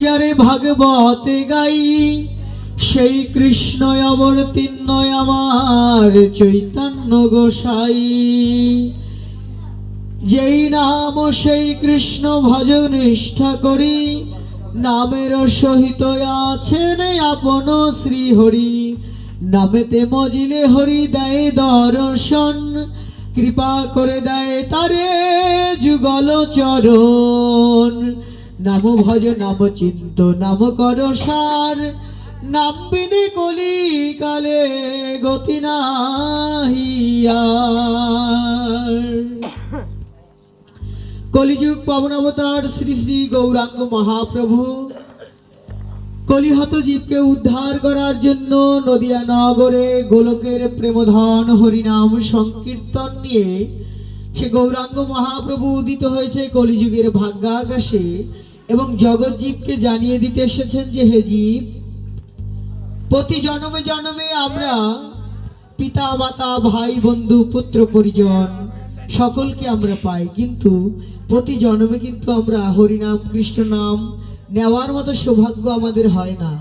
যারে ভাগবতে গাই, সেই কৃষ্ণ অবতীর্ণ আমার চৈতন্য গোসাই। যেই নাম সেই কৃষ্ণ ভজ নিষ্ঠা করি, নামের সহিত আছেন আপন শ্রী হরি নামেতে মজিলে হরি দেয় দর্শন, কৃপা করে দেয় তারে যুগল চরণ। নাম ভজ, নাম চিন্ত, নাম কর সার। নাম বিনে কলি কালে গতি নাহিয়ার কলিযুগ পাবন অবতার শ্রী শ্রী গৌরাঙ্গ মহাপ্রভু। কলিহত জীবকে উদ্ধার করার জন্য নদিয়া নগরে গোলকের প্রেমধন হরিনাম সংকীর্তন নিয়ে সে গৌরাঙ্গ মহাপ্রভু উদিত হয়েছে কলিযুগের ভাগ্যাকাশে। এবং জগৎ জীবকে জানিয়ে দিতে এসেছেন যে, হে জীব, প্রতি জন্মে জন্মে আমরা পিতা, মাতা, ভাই, বন্ধু, পুত্র, পরিজন সকলকে আমরা পাই। কিন্তু প্রতি জন্মে কিন্তু আমরা হরিনাম কৃষ্ণ নাম নেওয়ার মতো সৌভাগ্য আমাদের হয় না।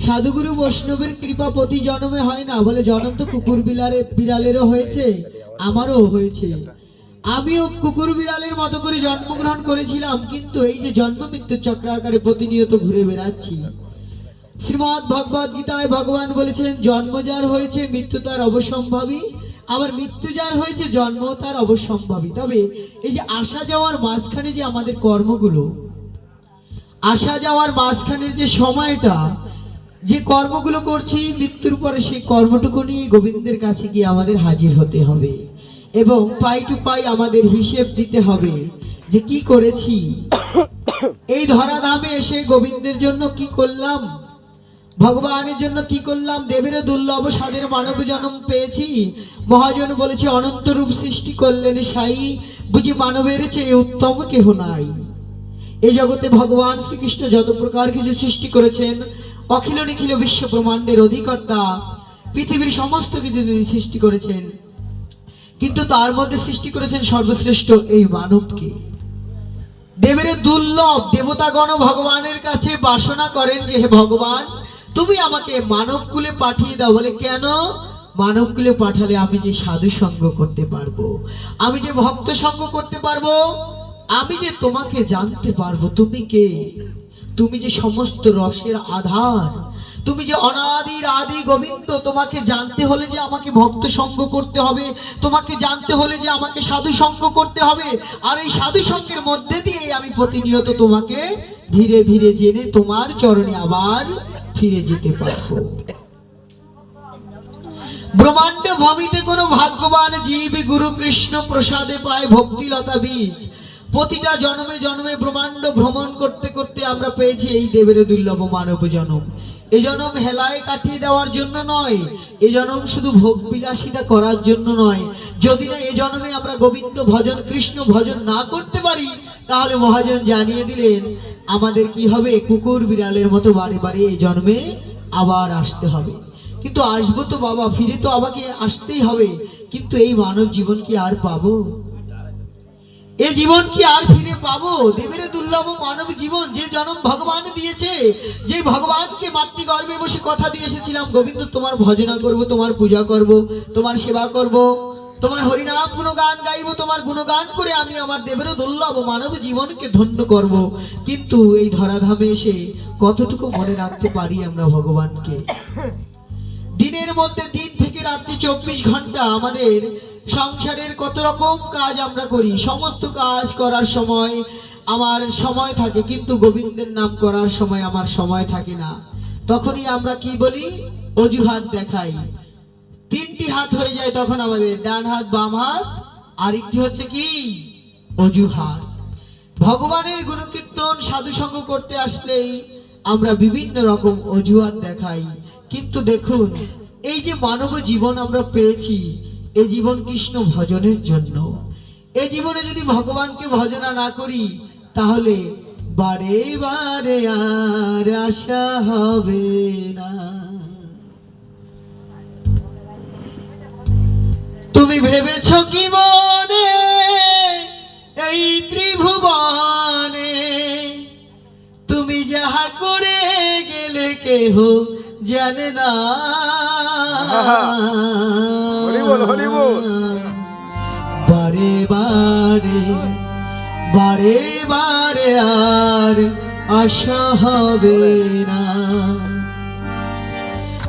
সাধুগুরু বৈষ্ণবের কৃপা প্রতি জন্মে হয় না। বলে জন্ম তো কুকুর বিড়ালেরও হয়েছে, আমারও হয়েছে। আমিও কুকুর বিড়ালের মতো করে জন্মগ্রহণ করেছিলাম, কিন্তু এই যে জন্ম মৃত্যুর চক্র আকারে প্রতিনিয়ত ঘুরে বেড়াচ্ছি। শ্রীমৎ ভগবদ গীতায় ভগবান বলেছেন, জন্ম যার হয়েছে, মৃত্যু তার অবসম্ভাবী। আবার মৃত্যু যার হয়েছে জন্ম তার অবসম্ভাবী। তবে এই যে আসা যাওয়ার মাঝখানে যে আমাদের কর্মগুলো, আসা যাওয়ার মাঝখানের যে সময়টা, যে কর্মগুলো করছি, মৃত্যুর পরে সেই কর্মটুকু নিয়ে গোবিন্দের কাছে গিয়ে আমাদের হাজির হতে হবে। এবং পাই টু পাই আমাদের হিসেব দিতে হবে যে কি করেছি। এই ধরাধামে এসে গোবিন্দের জন্য কি করলাম? ভগবানের জন্য কি করলাম? দেবেরও দুর্লভ সাদের মানব জন্ম পেয়েছি। মহাজন বলেছে, অনন্ত রূপ সৃষ্টি করলেন সাই, বুঝি মানবের চেয়ে উত্তম কেহ নাই। এই জগতে ভগবান শ্রীকৃষ্ণ যত প্রকার কিছু সৃষ্টি করেছেন, অখিল নিখিল বিশ্ব ব্রহ্মাণ্ডের অধিকর্তা, পৃথিবীর সমস্ত কিছু তিনি সৃষ্টি করেছেন। কিন্তু তার মধ্যে সৃষ্টি করেছেন সর্বশ্রেষ্ঠ এই মানবকে। দেবের দুর্লভ দেবতাগণ ভগবানের কাছে বাসনা করেন যে, হে ভগবান, তুমি আমাকে মানব কুলে পাঠিয়ে দাও। বলে, কেন? মানব কুলে পাঠালে আমি যে সাধু সঙ্গ করতে পারব, আমি যে ভক্ত সঙ্গ করতে পারব, আমি যে তোমাকে জানতে পারব, তুমি কে? তুমি যে সমস্ত রসের আধার তুমি যে অনাদির আদি গোবিন্দ, তোমাকে জানতে হলে যে আমাকে ভক্ত সঙ্গ করতে হবে, তোমাকে জানতে হলে যে আমাকে সাধু সঙ্গ করতে হবে। আর এই সাধু সঙ্গের মধ্যে দিয়ে আমি প্রতিনিয়ত তোমাকে ধীরে ধীরে জেনে তোমার চরণে আবার ফিরে যেতে পারব। ব্রহ্মাণ্ড ভূমিতে কোনো ভাগ্যবান জীব গুরু কৃষ্ণ প্রসাদে পায় ভক্তিলতা বীজ। প্রতিটা জন্মে জন্মে ব্রহ্মাণ্ড ভ্রমণ করতে করতে আমরা পেয়েছি এই দেবের দুর্লভ মানব জনম। এ জনম হেলায় কাটিয়ে দেওয়ার জন্য নয় এ জনম শুধু ভোগ বিলাসিতা করার জন্য নয়। যদি না এ জন্মে আমরা গোবিন্দ ভজন, কৃষ্ণ ভজন না করতে পারি, তাহলে মহাজন জানিয়ে দিলেন, আমাদের কি হবে? কুকুর বিড়ালের মতো বারে বারে এ জন্মে আবার আসতে হবে। কিন্তু আসব তো বাবা, ফিরে তো আমাকে আসতেই হবে। কিন্তু এই মানব জীবন কি আর পাবো? এ জীবন কি আর ফিরে পাবো? দেবের দুর্লভ মানব জীবন যে জন্ম ভগবান দিয়েছে, যে ভগবানকে মাতৃগর্ভে বসে কথা দিয়ে এসেছিলাম, গোবিন্দ তোমার ভজনা করব, তোমার পূজা করব, তোমার সেবা করব, তোমার হরিনাম গুণগান গাইব, তোমার গুণগান করে আমি আমার দেবেরও দুর্লভ মানব জীবনকে ধন্য করব। কিন্তু এই ধরাধামে এসে কতটুকু মনে রাখতে পারি আমরা ভগবানকে? দিনের মধ্যে দিন থেকে রাত্রি চব্বিশ ঘণ্টা আমাদের সংসারের কত রকম কাজ আমরা করি, সমস্ত কাজ করার সময় আমার সময় থাকে, কিন্তু গোবিন্দের নাম করার সময় আমার সময় থাকে না। তখনই আমরা কি বলি? অজুহাত দেখাই। তিনটি হাত হয়ে যায় তখন আমাদের, ডান হাত, বাম হাত, আর একটি হচ্ছে কি? অজুহাত। ভগবানের গুণকীর্তন, সাধুসঙ্গ করতে আসলেই আমরা বিভিন্ন রকম অজুহাত দেখাই। কিন্তু দেখুন, এই যে মানব জীবন আমরা পেয়েছি এই জীবন কৃষ্ণ ভজনের জন্য। এই জীবনে যদি ভগবানকে ভজনা না করি, তাহলে বারে বারে আর আশা হবে না। তুমি ভেবেছ কি মনে এই ত্রিভুবনে? তুমি যাহা করে গেলে কেহ জানে না। বারে বারে বারে বারে আর আশা হবে না।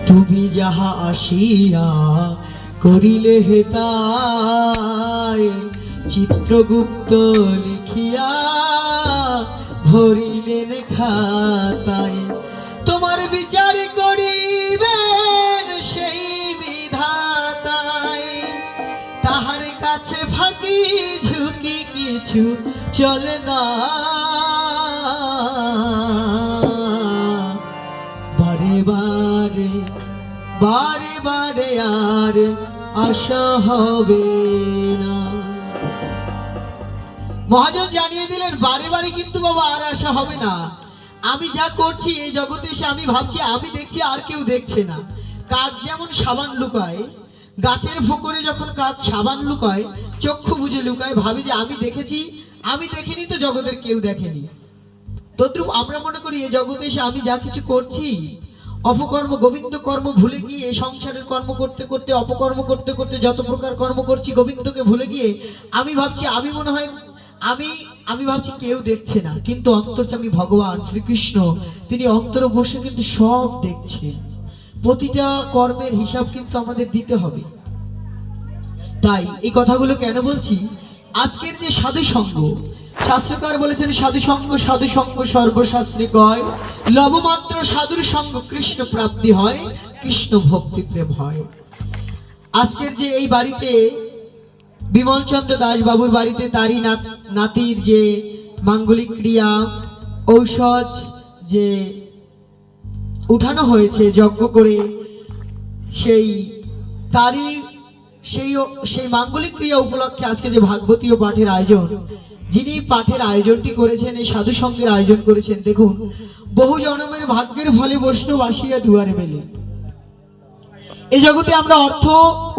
তুমি যাহা আসিয়া করিলে হেতায় চিত্রগুপ্ত লিখিয়া ভরিলেন খাতায়। তোমার বিচার করিবেন ঝুঁকি কিছু চলে না। বারে বারে বারে বারে আর আশা হবে না। মহাজন জানিয়ে দিলেন, বারে বারে কিন্তু বাবা আর আশা হবে না। আমি যা করছি এই জগতে এসে আমি ভাবছি, আমি দেখছি আর কেউ দেখছে না। কাক যেমন সাবান লুকায়, গাছের ফুকরে যখন কাক সাবান লুকায় চক্ষু বুঝে লুকায় ভাবি যে আমি দেখেছি, আমি দেখিনি তো জগতের কেউ দেখেনি। তদ্রুপ আমরা মনে করি এই জগতে এসে আমি যা কিছু করছি, অপকর্ম গোবিন্দ কর্ম ভুলে গিয়ে সংসারের কর্ম করতে করতে, অপকর্ম করতে করতে যত প্রকার কর্ম করছি গোবিন্দকে ভুলে গিয়ে, আমি ভাবছি, আমি মনে হয়, আমি আমি ভাবছি কেউ দেখছে না। কিন্তু অন্তর্যামী ভগবান শ্রীকৃষ্ণ, তিনি অন্তরে বসে কিন্তু সব দেখছেন। প্রতিটা কর্মের হিসাব কিন্তু আমাদের দিতে হবে। তাই এই কথাগুলো কেন বলছি? আজকের যে সাধু সঙ্গ শাস্ত্রকার বলেছেন সাধু সঙ্গ সাধু সঙ্গ সর্বশাস্ত্রে কয়, লবমাত্র সাধুর সঙ্গ কৃষ্ণ প্রাপ্তি হয়, কৃষ্ণ ভক্তি প্রেম হয়। আজকের যে এই বাড়িতে বিমল চন্দ্র দাস বাবুর বাড়িতে তারই নাতির যে মাঙ্গলিক ক্রিয়া, ঔষধ যে উঠানো হয়েছে, যজ্ঞ করে, সেই তারই সেই সেই মাঙ্গলিক ক্রিয়া উপলক্ষে আজকে যে ভাগবতীয় পাঠের আয়োজন, যিনি পাঠের আয়োজনটি করেছেন, এই সাধু সঙ্গের আয়োজন করেছেন, দেখুন, বহু জনমের ভাগ্যের ফলে বৈষ্ণব আসিয়া দুয়ারে মেলে। এই জগতে আমরা অর্থ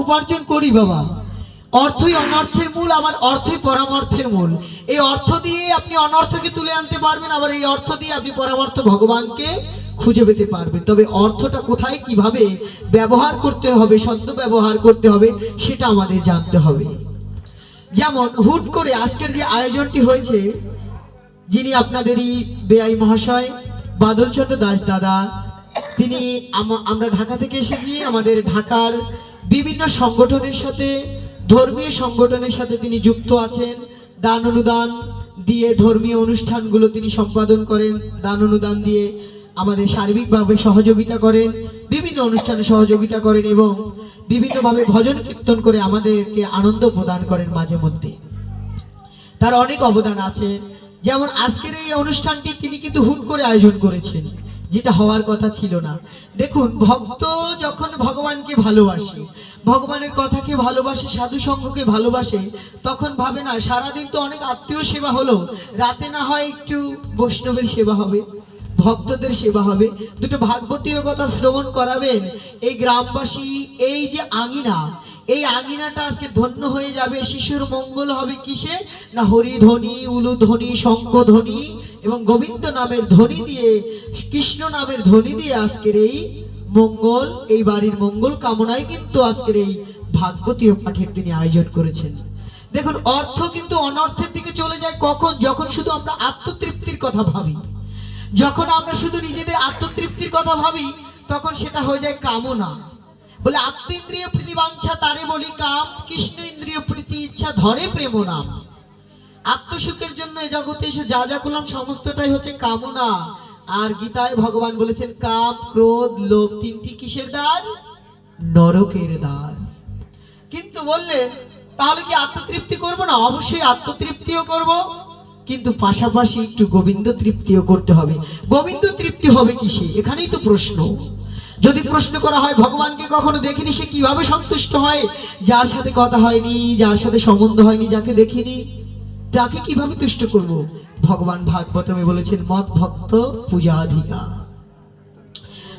উপার্জন করি বাবা। অর্থই অনর্থের মূল, আবার অর্থই পরামর্থের মূল। এই অর্থ দিয়ে আপনি অনর্থকে তুলে আনতে পারবেন, আবার এই অর্থ দিয়ে আপনি পরামর্থ ভগবানকে খুঁজে পেতে পারবেন তবে অর্থটা কোথায়, কীভাবে ব্যবহার করতে হবে সদ্য ব্যবহার করতে হবে, সেটা আমাদের জানতে হবে। যেমন, হুট করে আজকের যে আয়োজনটি হয়েছে, যিনি আপনাদেরই বেআই মহাশয় বাদলচন্দ্র দাস দাদা, তিনি আম- আমরা ঢাকা থেকে এসেছি, আমাদের ঢাকার বিভিন্ন সংগঠনের সাথে, ধর্মীয় সংগঠনের সাথে তিনি যুক্ত আছেন। দান অনুদান দিয়ে ধর্মীয় অনুষ্ঠানগুলো তিনি সম্পাদন করেন। দান অনুদান দিয়ে আমাদের সার্বিকভাবে সহযোগিতা করেন, বিভিন্ন অনুষ্ঠানে সহযোগিতা করেন এবং বিভিন্নভাবে ভজন কীর্তন করে আমাদেরকে আনন্দ প্রদান করেন মাঝে মধ্যে। তার অনেক অবদান আছে। যেমন আজকের এই অনুষ্ঠানটি তিনি কিন্তু হুট করে আয়োজন করেছেন, যেটা হওয়ার কথা ছিল না। দেখুন, ভক্ত যখন ভগবানকে ভালোবাসে, ভগবানের কথাকে ভালোবাসে সাধু সঙ্গকে ভালোবাসে, তখন ভাবে না, সারাদিন তো অনেক আত্মীয় সেবা হলো, রাতে না হয় একটু বৈষ্ণবের সেবা হবে। ভক্তদের সেবা হবে। দুটো ভাগবতীয় কথা শ্রবণ করাবেন। এই গ্রামবাসী, এই যে আঙিনা, এই আঙিনাটা আজকে ধন্য হয়ে যাবে। শিশুর মঙ্গল হবে কিসে? না হরিধ্বনি, উলুধ্বনি, শঙ্খধ্বনি এবং গোবিন্দ নামের ধ্বনি দিয়ে, কৃষ্ণ নামের ধ্বনি দিয়ে আজকের এই মঙ্গল, এই বাড়ির মঙ্গল কামনায় কিন্তু আজকের এই ভাগবতীয় পাঠের তিনি আয়োজন করেছেন। দেখুন, অর্থ কিন্তু অনর্থের দিকে চলে যায় কখন? যখন শুধু আমরা আত্মতৃপ্তির কথা ভাবি। যখন আমরা শুধু নিজেদের আত্মতৃপ্তির কথা ভাবি, তখন সেটা হয়ে যায় কামনা। বলে, আত্মেন্দ্রিয় প্রীতি বাঞ্ছা তারে বলি কাম, কৃষ্ণ ইন্দ্রিয় প্রীতি ইচ্ছা ধরে প্রেম নাম। আত্মসুখের জন্য এই জগতে এসে যা যা করলাম, সমস্তটাই হচ্ছে কামনা। আর গীতায় ভগবান বলেছেন, কাম, ক্রোধ, লোভ তিনটি কিসের দ্বার? নরকের দ্বার। কিন্তু বললেন, তাহলে কি আত্মতৃপ্তি করব না? অবশ্যই আত্মতৃপ্তিও করব। কিন্তু পাশাপাশি একটু গোবিন্দ তৃপ্তিও করতে হবে। গোবিন্দ তৃপ্তি হবে কিসে? এখানেই তো প্রশ্ন। যদি প্রশ্ন করা হয়, ভগবানকে কখনো দেখিনি সে কীভাবে সন্তুষ্ট হয়? যার সাথে কথা হয়নি, যার সাথে সম্বন্ধ হয়নি, যাকে দেখিনি, তাকে কীভাবে তুষ্ট করব? ভগবান ভাগবতমে বলেছেন মত ভক্ত পূজাধিকার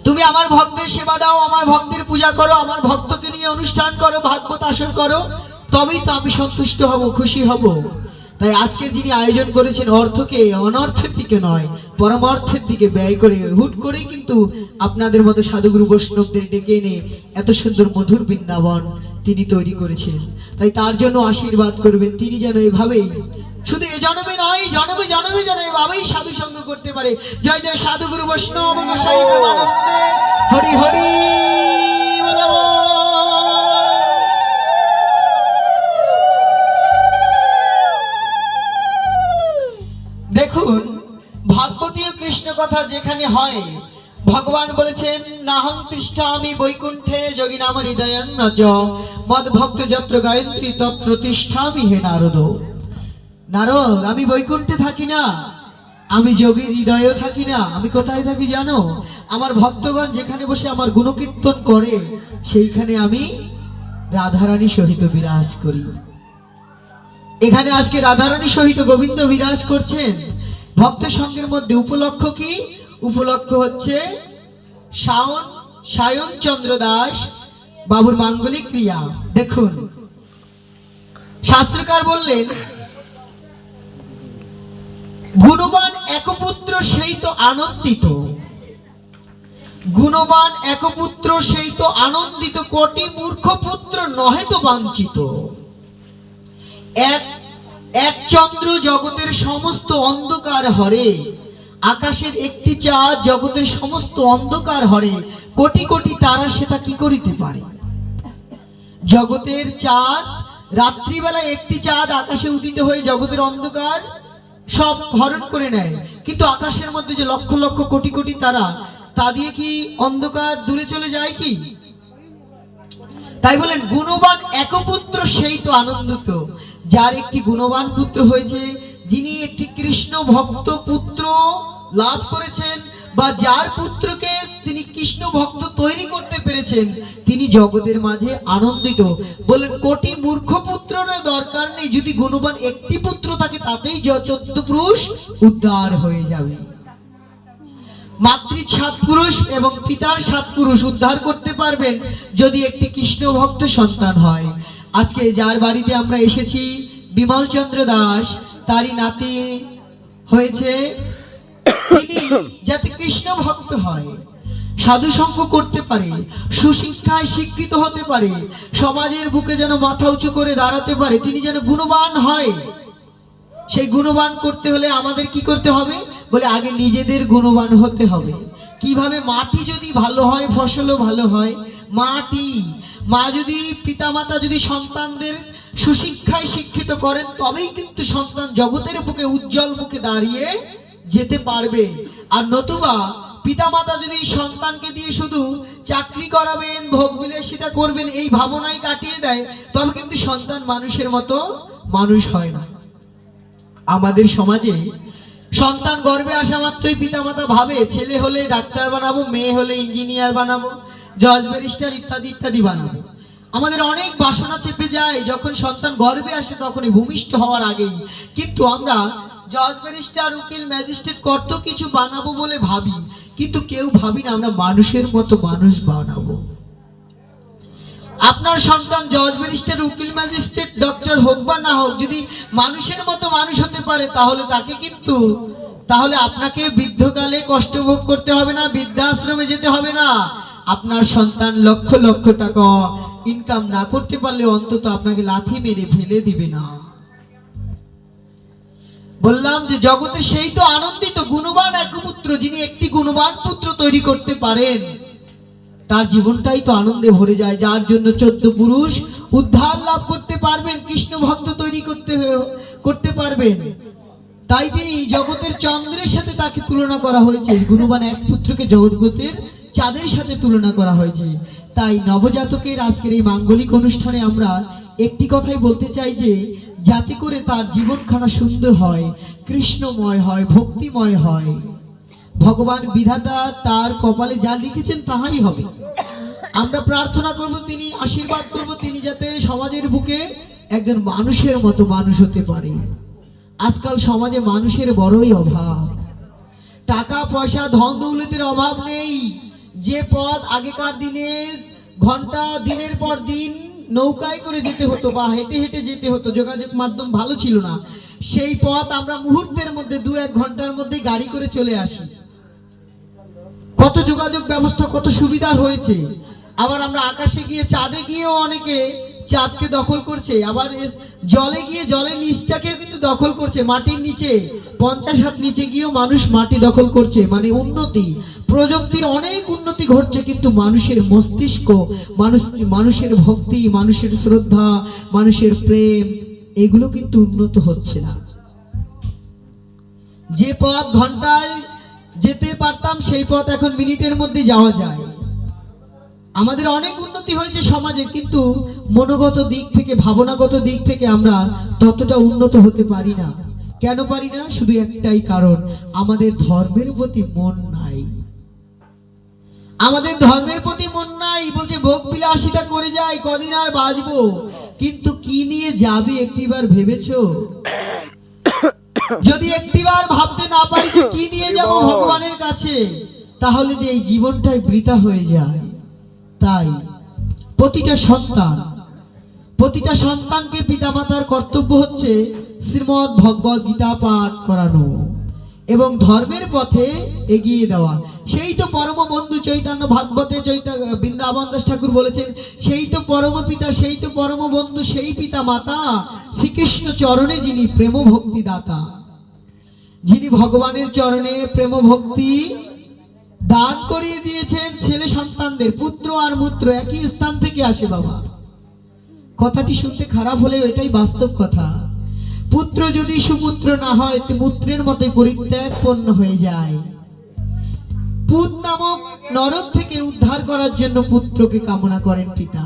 তুমি আমার ভক্তের সেবা দাও, আমার ভক্তের পূজা করো, আমার ভক্তকে নিয়ে অনুষ্ঠান করো, ভাগবত আসর করো, তবেই তো আমি সন্তুষ্ট হব, খুশি হব। তাই আজকের যিনি আয়োজন করেছেন অর্থকে অনর্থের দিকে নয়, পরমার্থের দিকে ব্যয় করে, হুট করেই কিন্তু আপনাদের মতো সাধুগুরু বৈষ্ণবদের ডেকে এনে এত সুন্দর মধুর বৃন্দাবন তিনি তৈরি করেছেন। তাই তার জন্য আশীর্বাদ করবেন তিনি যেন এভাবেই। শুধু এ জন্মে নয়, জন্মে জন্মে যেন এভাবেই সাধু সঙ্গ করতে পারে। জয় জয় সাধুগুরু বৈষ্ণব হরি হরি। কৃষ্ণ কথা যেখানে হয়, ভগবান বলেছেন, নাহং তিষ্ঠা আমি বৈকুণ্ঠে যোগী নাম হৃদয়ং নজ মদ ভক্ত যত্র গায়ত্রী তত্র তিষ্ঠামি হে নারদ। নারদ, আমি বৈকুণ্ঠে থাকি না, আমি যোগীর হৃদয়েও থাকি না, আমি কোথায় থাকি জানো? আমার ভক্তগণ যেখানে বসে আমার গুণকীর্তন করে, সেইখানে আমি রাধারানী সহিত বিরাজ করি। এখানে আজকে রাধারানী সহিত গোবিন্দ বিরাজ করছেন। ভক্ত সঙ্গের মধ্যে উপলক্ষ কি? উপলক্ষ হচ্ছে শাওন, সায়ন চন্দ্র দাস, বাবুর মাঙ্গলিক ক্রিয়া। দেখুন। শাস্ত্রকার বললেন, গুণবান একপুত্র সেই তো আনন্দিত। গুণবান একপুত্র সেই তো আনন্দিত কোটি মূর্খ পুত্র নহে তো বাঞ্ছিত। এক এক চন্দ্র জগতের সমস্ত অন্ধকার হরে। আকাশের একটি চাঁদ জগতের সমস্ত অন্ধকার হরে। কোটি কোটি তারা সেটা কি করিতে পারে? জগতের চাঁদ, রাত্রিবেলা একটি চাঁদ আকাশে উদিত হয়ে জগতের অন্ধকার সব হরণ করে নেয়। কিন্তু আকাশের মধ্যে যে লক্ষ লক্ষ কোটি কোটি তারা, তা দিয়ে কি অন্ধকার দূরে চলে যায় কি? তাই বলেন, গুণবান একপুত্র সেই তো আনন্দিত। যার একটি গুণবান পুত্র হয়েছে, যিনি একটি কৃষ্ণ ভক্ত পুত্র লাভ করেছেন, বা যার পুত্রকে তিনি কৃষ্ণ ভক্ত তৈরি করতে পেরেছেন, তিনি জগতের মাঝে আনন্দিত। বলেন কোটি মূর্খ পুত্রের দরকার নেই, যদি গুণবান একটি পুত্র থাকে, তাতেই চোদ্দ পুরুষ উদ্ধার হয়ে যাবে। মাতৃ সাত পুরুষ এবং পিতার সাত পুরুষ উদ্ধার করতে পারবেন, যদি একটি কৃষ্ণ ভক্ত সন্তান হয়। আজকে যার বাড়িতে আমরা এসেছি বিমল চন্দ্র দাস, তারই নাতি হয়েছে। তিনি যাতে কৃষ্ণ ভক্ত হয়, সাধু সঙ্গ করতে পারে, সুশিক্ষায় শিক্ষিত হতে পারে, সমাজের বুকে যেন মাথা উঁচু করে দাঁড়াতে পারে, তিনি যেন গুণবান হয়। সেই গুণবান করতে হলে আমাদের কি করতে হবে? বলে আগে নিজেদের গুণবান হতে হবে। কীভাবে মাটি যদি ভালো হয়, ফসলও ভালো হয়, মাটি মা যদি, পিতামাতা যদি সন্তানদের সুশিক্ষায় শিক্ষিত করেন, তবেই কিন্তু সন্তান জগতের বুকে, উজ্জ্বল মুখে দাঁড়িয়ে যেতে পারবে। আর নতুবা, পিতামাতা যদি সন্তানকে দিয়ে শুধু চাকরি করাবেন, ভোগ বিলাসিতা করবেন, এই ভাবনাই কাটিয়ে দেয়, তবে কিন্তু সন্তান মানুষের মতো মানুষ হয় না। আমাদের সমাজে সন্তান গর্বে আসা মাত্রই পিতামাতা ভাবে, ছেলে হলে ডাক্তার বানাবো, মেয়ে হলে ইঞ্জিনিয়ার বানাবো জজ ব্যারিস্টার ইত্যাদি ইত্যাদি বানাবো। আমাদের অনেক বাসনা চেপে যায়, যখন সন্তান গর্বে আসে তখনই ভূমিষ্ঠ হওয়ার আগেই। কিন্তু আমরা জজ ব্যারিস্টার, উকিল, ম্যাজিস্ট্রেট কত কিছু বানাবো বলে ভাবি, কিন্তু কেউ ভাবি না আমরা মানুষের মতো মানুষ বানাবো। আপনার সন্তান জজ ব্যারিস্টার, উকিল, ম্যাজিস্ট্রেট, ডক্টর হোক বা না হোক, যদি মানুষের মতো মানুষ হতে পারে, তাহলে তাকে কিন্তু, তাহলে আপনাকে বৃদ্ধকালে কষ্ট ভোগ করতে হবে না, বৃদ্ধাশ্রমে যেতে হবে না। আপনার সন্তান লক্ষ লক্ষ টাকা ইনকাম না করতে পারলে অন্তত আপনাকে লাথি মেরে ফেলে দিবে না। বললাম যে জগতে সেই তো আনন্দিত গুণবান এক পুত্র যিনি একটি গুণবান পুত্র তৈরি করতে পারেন। তার জীবনটাই তো আনন্দে ভরে যায়। যার জন্য চোদ্দ পুরুষ উদ্ধার লাভ করতে পারবেন কৃষ্ণ ভক্ত তৈরি করতে করতে পারবেন। তাই তিনি জগতের চন্দ্রের সাথে তাকে তুলনা করা হয়েছে। গুণবান এক পুত্রকে জগৎগতের চাঁদের সাথে তুলনা করা হয়েছে। তাই নবজাতকের আজকের এই মাঙ্গলিক অনুষ্ঠানে আমরা একটি কথাই বলতে চাই যে, যাতে করে তার জীবনখানা সুন্দর হয়, কৃষ্ণময় হয়, ভক্তিময় হয়। ভগবান বিধাতা তার কপালে যা লিখেছেন তাহাই হবে। আমরা প্রার্থনা করব, তিনি আশীর্বাদ করব, তিনি যাতে সমাজের বুকে একজন মানুষের মতো মানুষ হতে পারে। আজকাল সমাজে মানুষের বড়ই অভাব। টাকা, পয়সা, ধন দৌলতের অভাব নেই। যে পথ আগেকার দিনে ঘণ্টা দিনের পর দিন নৌকায় করে যেতে হতো বা হেঁটে হেঁটে যেতে হতো, যোগাযোগ মাধ্যম ভালো ছিল না। সেই পথ আমরা মুহূর্তের মধ্যে, দু এক ঘণ্টার মধ্যে গাড়ি করে চলে আসি। কত যোগাযোগ ব্যবস্থা, কত সুবিধা হয়েছে। আবার আমরা আকাশে গিয়ে, চাঁদে গিয়েও অনেকে চাঁদকে দখল করছে। আবার জলে গিয়ে জলের নিচটাকে কিন্তু দখল করছে, মাটির নিচে। পঞ্চাশ হাত নিচে গিয়েও মানুষ মাটি দখল করছে মানে উন্নতি। প্রযুক্তির অনেক উন্নতি ঘটছে, কিন্তু মানুষের মস্তিষ্ক, মানুষ, মানুষের ভক্তি, মানুষের শ্রদ্ধা, মানুষের প্রেম, এগুলো কিন্তু উন্নত হচ্ছে না। যে পথ ঘন্টায় যেতে পারতাম, সেই পথ এখন মিনিটের মধ্যে যাওয়া যায়। আমাদের অনেক উন্নতি হয়েছে সমাজে কিন্তু মনোগত দিক থেকে ভাবনাগত দিক থেকে আমরা ততটা উন্নত হতে পারি না। কেন পারি না? শুধু একটাই কারণ আমাদের ধর্মের প্রতি মন নাই। আমাদের ধর্মের প্রতি মন নাই বলছে ভোগ বিলাসিতা করে যাই কদিন আর বাঁচবো। কিন্তু কি নিয়ে যাবে একটিবার ভেবেছো? যদি একটিবার ভাবতে না পারি যে কি নিয়ে যাব ভগবানের কাছে তাহলে যে এই জীবনটাই বৃথা হয়ে যায়। তাই প্রতিটা সন্তান, প্রতিটা সন্তানকে পিতামাতার কর্তব্য হচ্ছে শ্রীমৎ ভগবত গীতা পাঠ করানো এবং ধর্মের পথে এগিয়ে দেওয়া। সেই তো পরম বন্ধু চৈতন্য ভাগবতে চৈতন্য বৃন্দাবন দাস ঠাকুর বলেছেন, সেই তো পরম পিতা, সেই তো পরম বন্ধু, সেই পিতা মাতা শ্রীকৃষ্ণ চরণে যিনি প্রেম ভক্তি দাতা। যিনি ভগবানের চরণে প্রেম ভক্তি দান করিয়ে দিয়েছেন, ছেলে সন্তানদের পুত্র আর মূত্র একই স্থান থেকে আসে বাবা। কথাটি শুনতে খারাপ হলেও এটাই বাস্তব কথা। পুত্র যদি সুপুত্র না হয় মূত্রের মতে পরিত্যাগপন্ন হয়ে যায়। পুত নামক নরক থেকে উদ্ধার করার জন্য পুত্রকে কামনা করেন পিতা।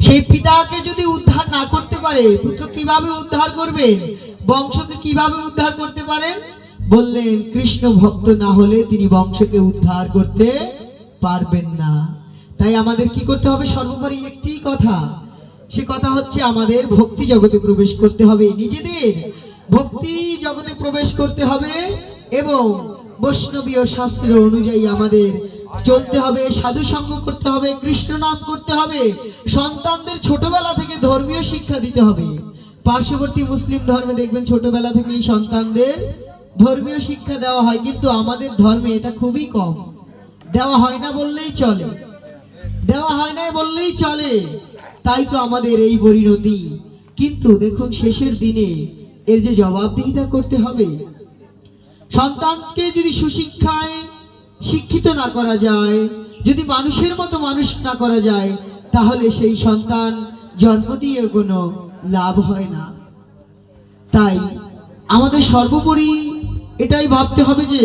সেই পিতাকে যদি উদ্ধার না করতে পারে, পুত্র কীভাবে উদ্ধার করবে? বংশকে কীভাবে উদ্ধার করতে পারেন? বললেন, কৃষ্ণ ভক্ত না হলে তিনি বংশকে উদ্ধার করতে পারবেন না। তাই আমাদের কি করতে হবে? সর্বোপরি একটি কথা। সে কথা হচ্ছে আমাদের ভক্তি জগতে প্রবেশ করতে হবে। নিজেদের ভক্তি জগতে প্রবেশ করতে হবে এবং বৈষ্ণবীয় শাস্ত্র অনুযায়ী আমাদের চলতে হবে সাধু সঙ্গ করতে হবে কৃষ্ণ নাম করতে হবে, সন্তানদের ছোটবেলা থেকে ধর্মীয় শিক্ষা দিতে হবে। পার্শ্ববর্তী মুসলিম ধর্মে দেখবেন ছোটবেলা থেকেই সন্তানদের ধর্মীয় শিক্ষা দেওয়া হয়, কিন্তু আমাদের ধর্মে এটা খুবই কম। দেওয়া হয় না বললেই চলে। দেওয়া হয় না বললেই চলে। তাই তো আমাদের এই পরিণতি। কিন্তু দেখুন, শেষের দিনে এর যে জবাবদিহিতা করতে হবে। সন্তানকে যদি সুশিক্ষায় শিক্ষিত না করা যায়, যদি মানুষের মতো মানুষ না করা যায়, তাহলে সেই সন্তান জন্ম দিয়ে কোনো লাভ হয় না। তাই আমাদের সর্বোপরি এটাই ভাবতে হবে যে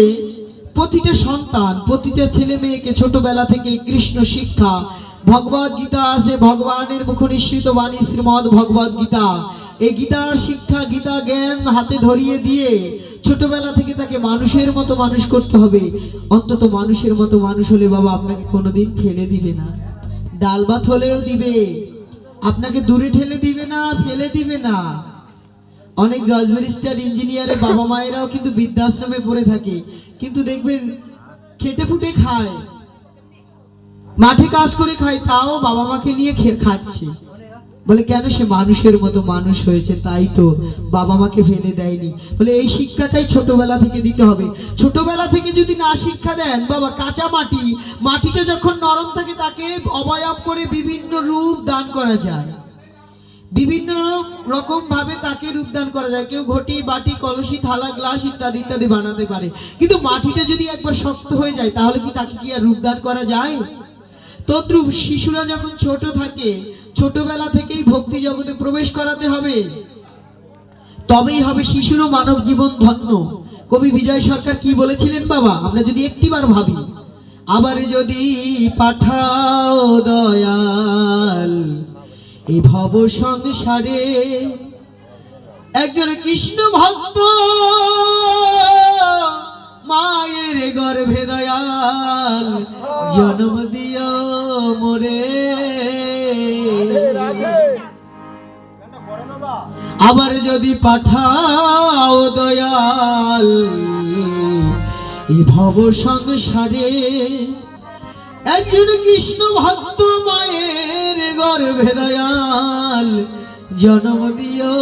প্রতিটা সন্তান, প্রতিটা ছেলে মেয়েকে ছোটবেলা থেকে কৃষ্ণ শিক্ষা ভগবদ গীতা আছে, ভগবানের মুখ নিঃসৃত বাণী শ্রীমদ ভগবদ গীতা। এই গীতার শিক্ষা, গীতা জ্ঞান হাতে ধরিয়ে দিয়ে ছোটবেলা থেকে তাকে মানুষের মতো মানুষ করতে হবে। অন্তত মানুষের মতো মানুষ হলে বাবা আপনাকে কোনোদিন ফেলে দিবে না। ডাল ভাত হলেও দিবে। আপনাকে দূরে ঠেলে দিবে না, ফেলে দিবে না। অনেক জজ ব্যারিস্টার, ইঞ্জিনিয়ারের বাবা মায়েরাও কিন্তু বৃদ্ধাশ্রমে পড়ে থাকে। কিন্তু দেখবেন, খেটে ফুটে খায়। মাঠে কাজ করে খায়, তাও বাবা মাকে নিয়ে খাচ্ছে। বলে, কেন সে মানুষের মতো মানুষ হয়েছে? তাই তো বাবা মাকে ফেলে দেয়নি। বলে, এই শিক্ষাটাই ছোটবেলা থেকে দিতে হবে। ছোটবেলা থেকে যদি না শিক্ষা দেন, বাবা, কাঁচা মাটি, মাটিটা যখন নরম থাকে, তাকে অবয়ব করে বিভিন্ন রূপ দান করা যায়। বিভিন্ন রকম ভাবে তাকে রূপদান করা যায়। কেউ ঘটি, বাটি, কলসি, থালা, গ্লাস ইত্যাদি ইত্যাদি বানাতে পারে। কিন্তু মাটিটা যদি একবার শক্ত হয়ে যায়, তাহলে কি তাকে কি আর রূপদান করা যায়? তদ্রুপ শিশুরা যখন ছোট থাকে, ছোটবেলা থেকেই ভক্তি জগতে প্রবেশ করাতে হবে। তবেই হবে শিশুরও মানব জীবন ধন্য। কবি বিজয় সরকার কি বলেছিলেন বাবা? আমরা যদি একটিবার ভাবি, আবার যদি পাঠাও দয়াল ভব সংসারে একজন কৃষ্ণ ভক্ত মায়ের গর্ভে দয়াল জন্ম দিও মোরে। আবার যদি পাঠাও দয়াল এই ভব সংসারে একজন কৃষ্ণ ভক্ত মায়ের গর্ভে দয়াল জনম দিও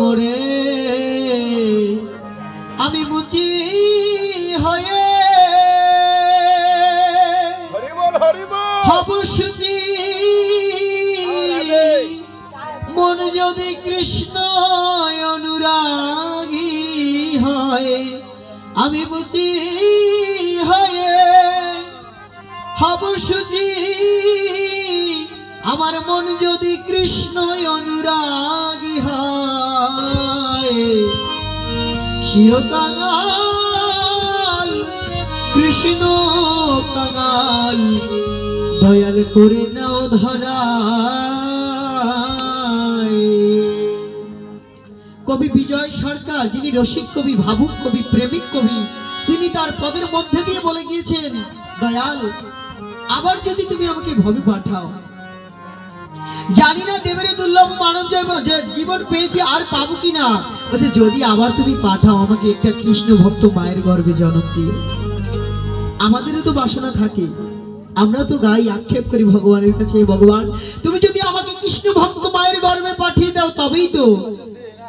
মোরে। আমি মুচি হয়ে হব সুচি। মন যদি কৃষ্ণ অনুরাগী হয় আমি বুঝি হয়ে হব সুচি আমার মন যদি কৃষ্ণ অনুরাগী হয় কাঙাল কৃষ্ণ কাঙাল, দয়াল করে নাও ধরা কবি বিজয় সরকার, যিনি রসিক কবি, ভাবুক কবি, প্রেমিক কবি, তিনি তার পদের মধ্যে দিয়ে বলে গিয়েছেন, দয়াল আবার যদি তুমি আমাকে ভবে পাঠাও। জানি না দেবের দুর্লভ মানব জীবন পেয়েছি আর পাবো কিনা। বলছে, যদি আবার তুমি পাঠাও আমাকে একটা কৃষ্ণ ভক্ত মায়ের গর্ভে জন্ম দিয়ে আমাদেরও তো বাসনা থাকে। আমরা তো গাই, আক্ষেপ করি ভগবানের কাছে ভগবান, তুমি যদি আমাকে কৃষ্ণ ভক্ত মায়ের গর্ভে পাঠিয়ে দাও তবেই তো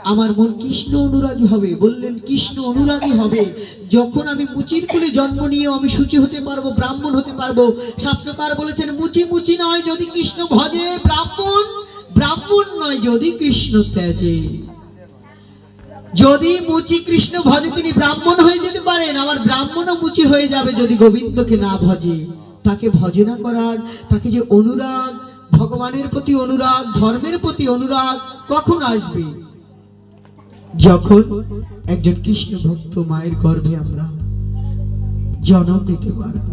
আমার মন কৃষ্ণ অনুরাগী হবে। বললেন, কৃষ্ণ অনুরাগী হবে। যখন আমি মুচির কুলে জন্ম নিয়ে আমি সূচি হতে পারব, ব্রাহ্মণ হতে পারব, শাস্ত্রকার বলেছেন, মুচি মুচি নয় যদি কৃষ্ণ ভজে, ব্রাহ্মণ ব্রাহ্মণ নয় যদি কৃষ্ণ ত্যাজে। যদি মুচি কৃষ্ণ ভজে, তিনি ব্রাহ্মণ হয়ে যেতে পারেন আবার ব্রাহ্মণও মুচি হয়ে যাবে যদি গোবিন্দকে না ভজে। তাকে ভজনা করার, তাকে যে অনুরাগ, ভগবানের প্রতি অনুরাগ, ধর্মের প্রতি অনুরাগ কখন আসবে? যখন একজন কৃষ্ণ ভক্ত মায়ের গর্ভে আমরা জন্ম দিতে পারব।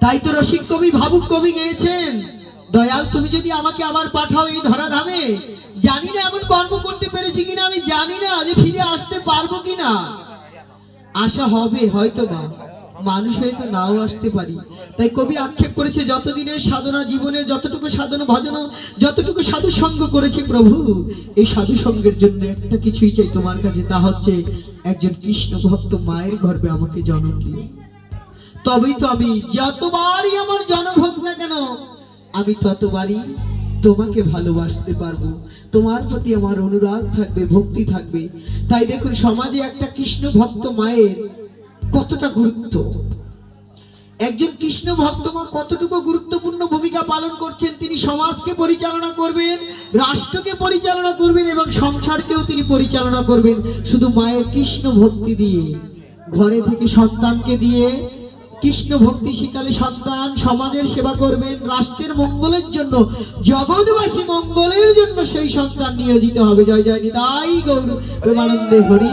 তাই তো রসিক কবি, ভাবুক কবি গেয়েছেন। দয়াল, তুমি যদি আমাকে আবার পাঠাও এই ধরা ধামে জানি না এমন কর্ম করতে পেরেছি কিনা, আমি জানি না যে ফিরে আসতে পারব কিনা। আশা হবে হয়তো বা মানুষ হয়তো নাও আসতে পারি। তাই কবি আক্ষেপ করেছে, যতদিনের সাধনা জীবনের, যতটুকু সাধনা ভজন যতটুকু সাধু সঙ্গ করেছি প্রভু, এই সাধু সঙ্গের জন্য একটা কিছুই চাই তোমার কাছে। তা হচ্ছে, একজন কৃষ্ণ ভক্ত মায়ের গর্ভে আমাকে জন্ম দিয়ে তবেই তো আমি যতবারই আমার জন্ম হোক না কেন, আমি ততবারই তোমাকে ভালোবাসতে পারব। তোমার প্রতি আমার অনুরাগ থাকবে, ভক্তি থাকবে। তাই দেখুন, সমাজে একটা কৃষ্ণ ভক্ত মায়ের কতটা গুরুত্ব? একজন কৃষ্ণ ভক্ত মা কতটুকু গুরুত্বপূর্ণ ভূমিকা পালন করছেন তিনি সমাজকে পরিচালনা করবেন, রাষ্ট্রকে পরিচালনা করবেন এবং সংসারকেও তিনি পরিচালনা করবেন শুধু মায়ের কৃষ্ণ ভক্তি দিয়ে। ঘরে থেকে সন্তানকে দিয়ে কৃষ্ণ ভক্তি শিকালে সন্তান সমাজের সেবা করবেন, রাষ্ট্রের মঙ্গলের জন্য, জগৎবাসী মঙ্গলের জন্য সেই সন্তান নিয়োজিত হবে। জয় জয়, নিতাই গৌর, প্রেমানন্দে হরি।